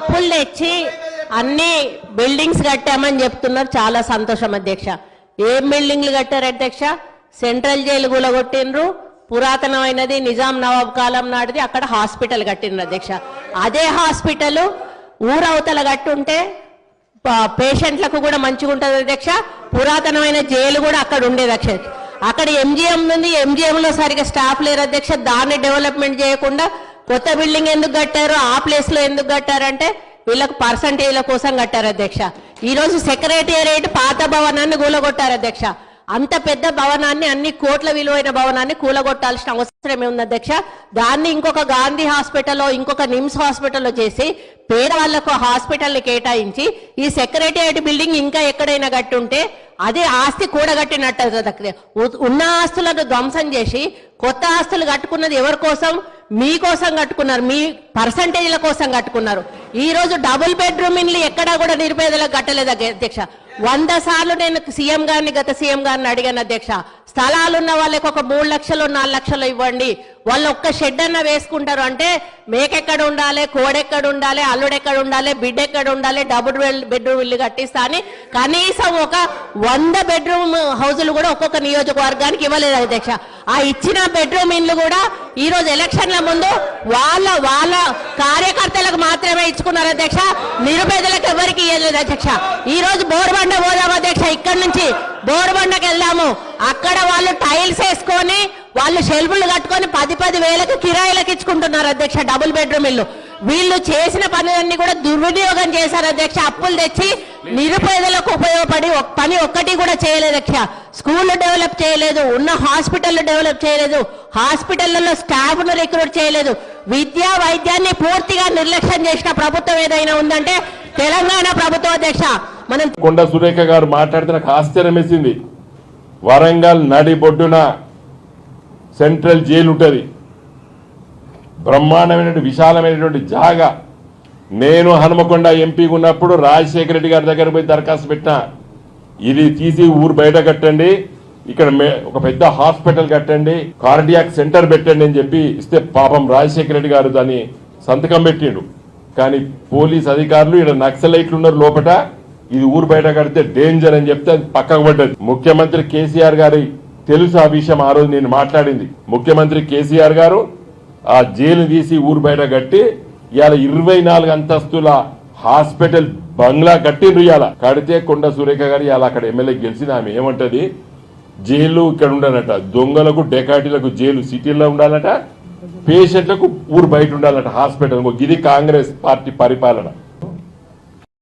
అప్పులు తెచ్చి అన్ని బిల్డింగ్స్ కట్టామని చెప్తున్నారు చాలా సంతోషం అధ్యక్ష. ఏం బిల్డింగ్లు కట్టారు అధ్యక్ష? సెంట్రల్ జైలు కూలగొట్టినరు పురాతనమైనది నిజాం నవాబ్ కాలం నాటిది అక్కడ హాస్పిటల్ కట్టిండ్రు అధ్యక్ష. అదే హాస్పిటల్ ఊరవతల కట్టుంటే పేషెంట్లకు కూడా మంచిగా ఉంటుంది అధ్యక్ష. పురాతనమైన జైలు కూడా అక్కడ ఉండేది అధ్యక్ష అక్కడ ఎంజిఎం ఉంది ఎంజిఎంలో సరిగా స్టాఫ్ లేరు అధ్యక్ష. దాన్ని డెవలప్మెంట్ చేయకుండా కొత్త బిల్డింగ్ ఎందుకు కట్టారు? ఆ ప్లేస్లో ఎందుకు కట్టారంటే వీళ్ళకు పర్సంటేజ్ల కోసం కట్టారు అధ్యక్ష. ఈ రోజు సెక్రటేరియట్ పాత భవనాన్ని కూలగొట్టారు అధ్యక్ష. అంత పెద్ద భవనాన్ని అన్ని కోట్ల విలువైన భవనాన్ని కూలగొట్టాల్సిన అవసరం ఉంది అధ్యక్ష. దాన్ని ఇంకొక గాంధీ హాస్పిటల్లో ఇంకొక నిమ్స్ హాస్పిటల్లో చేసి పేదవాళ్ళకు హాస్పిటల్ని కేటాయించి ఈ సెక్రటేరియట్ బిల్డింగ్ ఇంకా ఎక్కడైనా కట్టుంటే అదే ఆస్తి కూడగట్టినట్టు ఉన్న ఆస్తులను ధ్వంసం చేసి కొత్త ఆస్తులు కట్టుకున్నది ఎవరి కోసం? మీ కోసం కట్టుకున్నారు మీ పర్సంటేజ్ల కోసం కట్టుకున్నారు. ఈ రోజు డబుల్ బెడ్రూమ్ ఇండ్లు ఎక్కడా కూడా నిరుపేదలకు కట్టలేదు అధ్యక్ష. వంద సార్లు నేను సీఎం గారిని గత సీఎం గారిని అడిగాను అధ్యక్ష. స్థలాలు ఉన్న వాళ్ళకి ఒక మూడు లక్షలు నాలుగు లక్షలు ఇవ్వండి. వాళ్ళు ఒక్క షెడ్ అన్న వేసుకుంటారు. అంటే మేకెక్కడ ఉండాలి కోడెక్కడ ఉండాలి అల్లుడెక్కడ ఉండాలి బిడ్డ ఎక్కడ ఉండాలి డబుల్ బెడ్రూమ్ ఇల్లు కట్టిస్తా అని కనీసం ఒక వంద బెడ్రూమ్ హౌజులు కూడా ఒక్కొక్క నియోజకవర్గానికి ఇవ్వలేదు అధ్యక్ష. ఆ ఇచ్చిన బెడ్రూమ్ ఇల్లు కూడా ఈ రోజు ఎలక్షన్ల ముందు వాళ్ళ వాళ్ళ కార్యకర్తలకు మాత్రమే ఇచ్చుకున్నారు అధ్యక్ష. నిరుపేదలకు ఎవరికి ఇవ్వలేదు అధ్యక్ష. ఈ రోజు బోర్బండ పోదాం అధ్యక్ష. ఇక్కడ నుంచి బోర్బండకి వెళ్ళాము అక్కడ వాళ్ళు టైల్స్ వేసుకొని వాళ్ళు షెల్ఫ్లు కట్టుకొని పది పది వేలకు కిరాయిలకు ఇచ్చుకుంటున్నారు అధ్యక్ష డబుల్ బెడ్రూమ్ ఇల్లు. వీళ్ళు చేసిన పనులన్నీ కూడా దుర్వినియోగం చేశారు అధ్యక్ష. అప్పులు తెచ్చి నిరుపేదలకు ఉపయోగపడి పని ఒక్కటి కూడా చేయలేదు అధ్యక్ష. స్కూల్ డెవలప్ చేయలేదు ఉన్న హాస్పిటల్ డెవలప్ చేయలేదు హాస్పిటళ్ళలో స్టాఫ్ను రిక్రూట్ చేయలేదు. విద్యా వైద్యాన్ని పూర్తిగా నిర్లక్ష్యం చేసిన ప్రభుత్వం ఏదైనా ఉందంటే తెలంగాణ ప్రభుత్వం అధ్యక్ష. మనం కొండ సురేఖ గారు మాట్లాడితే నాకు ఆశ్చర్యం వేసింది. వరంగల్ నడిబొడ్డున సెంట్రల్ జైలు ఉంటుంది. బ్రహ్మాండమైనటువంటి విశాలమైనటువంటి జాగా. నేను హనుమకొండ ఎంపీగా ఉన్నప్పుడు రాజశేఖర రెడ్డి గారి దగ్గర పోయి దరఖాస్తు పెట్టిన. ఇది తీసి ఊరు బయట కట్టండి. ఇక్కడ ఒక పెద్ద హాస్పిటల్ కట్టండి. కార్డియాక్ సెంటర్ పెట్టండి అని చెప్పి ఇస్తే పాపం రాజశేఖర రెడ్డి గారు దాన్ని సంతకం పెట్టిండు. కానీ పోలీస్ అధికారులు ఇక్కడ నక్సలైట్లు ఉన్నారు లోపట. ఇది ఊరు బయట కడితే డేంజర్ అని చెప్తే అది పక్కకు పడ్డది. ముఖ్యమంత్రి కేసీఆర్ గారి తెలుసు ఆ విషయం ఆ రోజు నేను మాట్లాడింది. ముఖ్యమంత్రి కేసీఆర్ గారు ఆ జైలు తీసి ఊరు బయట కట్టి ఇవాళ ఇరవై నాలుగు అంతస్తుల హాస్పిటల్ బంగ్లా కట్టిండ్రు ఇవాళ. కడితే కొండ సురేఖ గారు ఇవాళ అక్కడ ఎమ్మెల్యే గెలిచింది. ఆమె ఏమంటది? జైలు ఇక్కడ ఉండాలట. దొంగలకు డెకాటీలకు జైలు సిటీల్లో ఉండాలట. పేషెంట్లకు ఊరు బయట ఉండాలట. హాస్పిటల్ ఇది కాంగ్రెస్ పార్టీ పరిపాలన.